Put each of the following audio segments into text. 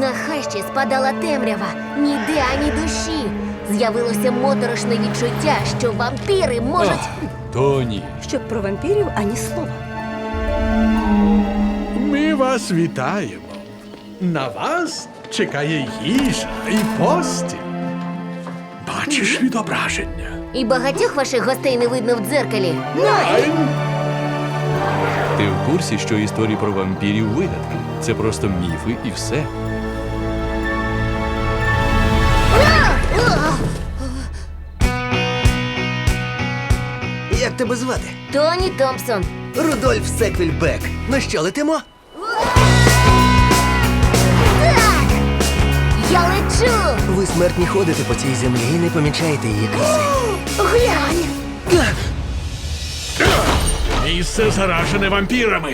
На хащі спадала темрява, ніде ані душі. З'явилося моторошне відчуття, що вампіри можуть. Тоні, Щоб про вампірів ані слова. Ми вас вітаємо. На вас чекає їжа і постіль. Бачиш відображення? І багатьох ваших гостей не видно в дзеркалі. Найн! ти в курсі, що історії про вампірів вигадки? Це просто міфи і все. Тебе звати? Тоні Томпсон. Рудольф Секвільбек. На що летимо? Я лечу! Ви смертні ходите по цій землі і не помічаєте її краси. Глянь! Місце заражене вампірами.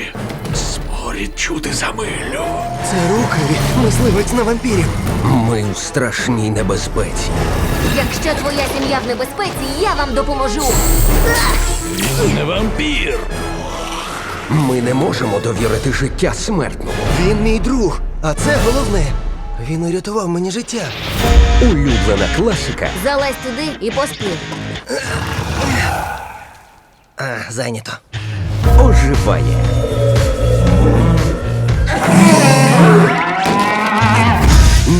Сморід чути за милю. Це рукаві, мисливець на вампірів. Ми у страшній небезпеці. Якщо твоя сім'я в небезпеці, я вам допоможу. Не вампір! Ми не можемо довірити життя смертному. Він мій друг, а це головне. Він урятував мені життя. Улюблена класика. Залазь туди і поспи. А, зайнято. оживає.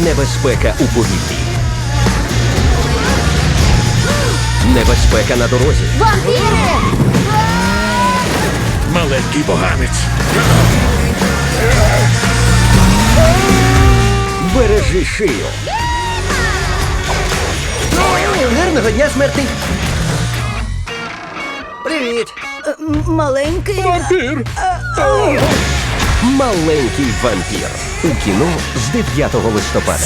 Небезпека у повітрі. Небезпека на дорозі. Вампіри! Маленький поганець. Бережи шию. Гарного дня, смертний. Привіт. Маленький. Маленький вампір. У кіно з 9 листопада.